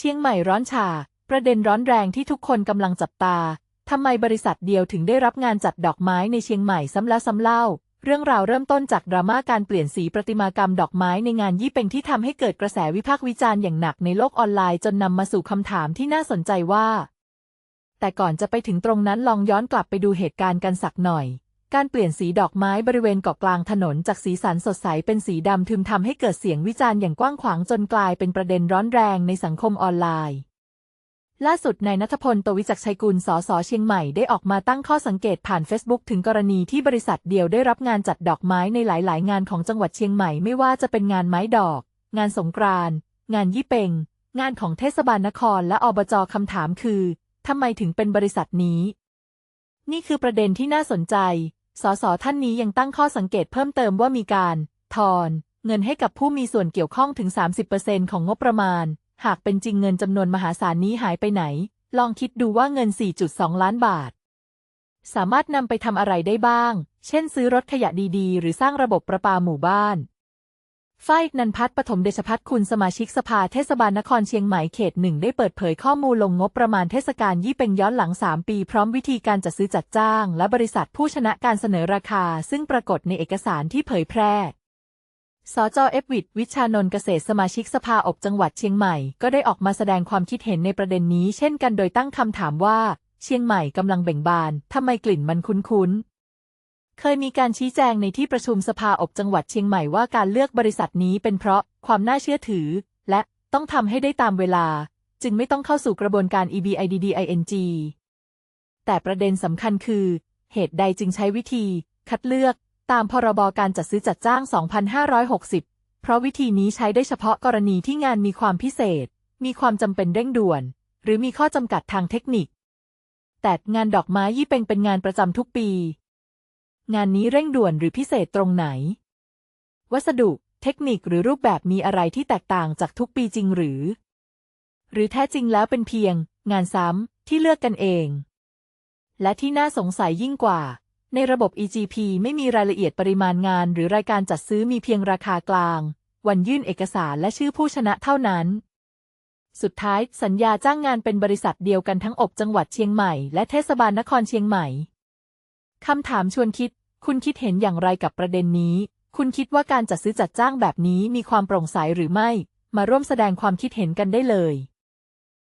เชียงใหม่ร้อนฉาประเด็นร้อนแรงที่ทุกคนกำลังจับตา ทำไมบริษัทเดียวถึงได้รับงานจัดดอกไม้ในเชียงใหม่ซ้ำแล้วซ้ำเล่า เรื่องราวเริ่มต้นจากดราม่าการเปลี่ยนสีประติมากรรมดอกไม้ในงานยี่เป็งที่ทำให้เกิดกระแสวิพากษ์วิจารณ์อย่างหนักในโลกออนไลน์จนนำมาสู่คำถามที่น่าสนใจว่า แต่ก่อนจะไปถึงตรงนั้นลองย้อนกลับไปดูเหตุการณ์กันสักหน่อย การเปลี่ยนสีดอกไม้บริเวณเกาะกลางถนนจากสีสันสดใสเป็นสีดำทึมทำให้เกิดเสียงวิจารณ์อย่างกว้างขวางจนกลายเป็นประเด็นร้อนแรงในสังคมออนไลน์ ล่าสุดนายนัทพลโตวิจักชัยกุล สส เชียงใหม่ได้ออกมาตั้งข้อสังเกตผ่าน Facebook ถึงกรณีที่บริษัทเดียวได้รับงานจัดดอกไม้ในหลาย ๆ งานของจังหวัดเชียงใหม่ไม่ว่าจะเป็นงานไม้ดอก งานสงกรานต์งานยี่เปงงานของเทศบาลนครและอบจคำถามคือทำไมถึงเป็นบริษัทนี้ นี่คือประเด็นที่น่าสนใจ สสท่านนี้ยังตั้งข้อสังเกตเพิ่มเติมว่ามีการ ทอนเงินให้กับผู้มีส่วนเกี่ยวข้องถึง 30%ของงบประมาณ หากเป็นจริงเงินจำนวนมหาศาลนี้หายไปไหน ลองคิดดูว่าเงิน 4.2 ล้านบาท สามารถนำไปทำอะไรได้บ้าง เช่นซื้อรถขยะดีๆ หรือสร้างระบบประปาหมู่บ้าน ฝ้ายนันพัฒน์ปฐมเดชพัฒน์คุณสมาชิกสภาเทศบาลนครเชียงใหม่เขตหนึ่งได้เปิดเผยข้อมูลลงงบประมาณเทศกาลยี่เป็งย้อนหลัง 3 ปี พร้อมวิธีการจัดซื้อจัดจ้าง และบริษัทผู้ชนะการเสนอราคา ซึ่งปรากฏในเอกสารที่เผยแพร่สจเอฟวิทวิชานนท์เกษตรสมาชิกสภาอบจังหวัดเชียงใหม่ก็ได้ออกมาแสดงความคิดเห็นในประเด็นนี้ เช่นกันโดยตั้งคำถามว่า เชียงใหม่กำลังเบ่งบานทำไมกลิ่นมันคุ้นๆ เคยมีการชี้แจงในที่ประชุมสภาอบจังหวัดเชียงใหม่ว่าการเลือกบริษัทนี้เป็นเพราะความน่าเชื่อถือ และต้องทำให้ได้ตามเวลา จึงไม่ต้องเข้าสู่กระบวนการ EBIDDING แต่ประเด็นสำคัญคือ เหตุใดจึงใช้วิธี คัดเลือกตามพรบการจัดซื้อจัดจ้าง 2560 เพราะวิธีนี้ใช้ได้เฉพาะกรณีที่งานมีความพิเศษ มีความจำเป็นเร่งด่วน หรือมีข้อจำกัดทางเทคนิค แต่งานดอกไม้ยี่เป็งเป็นงานประจำทุกปี งานนี้เร่งด่วนหรือพิเศษตรงไหน วัสดุ เทคนิคหรือรูปแบบมีอะไรที่แตกต่างจากทุกปีจริงหรือ หรือแท้จริงแล้วเป็นเพียง งานซ้ำที่เลือกกันเอง และที่น่าสงสัยยิ่งกว่า ในระบบ EGP ไม่มีรายละเอียดปริมาณงาน หรือรายการจัดซื้อมีเพียงราคากลาง วันยื่นเอกสารและชื่อผู้ชนะเท่านั้นสุดท้ายสัญญาจ้างงานเป็นบริษัทเดียวกันทั้งอบจังหวัดเชียงใหม่และเทศบาลนครเชียงใหม่ คำถามชวนคิด คุณคิดเห็นอย่างไรกับประเด็นนี้ คุณคิดว่าการจัดซื้อจัดจ้างแบบนี้มีความโปร่งใสหรือไม่ มาร่วมแสดงความคิดเห็นกันได้เลย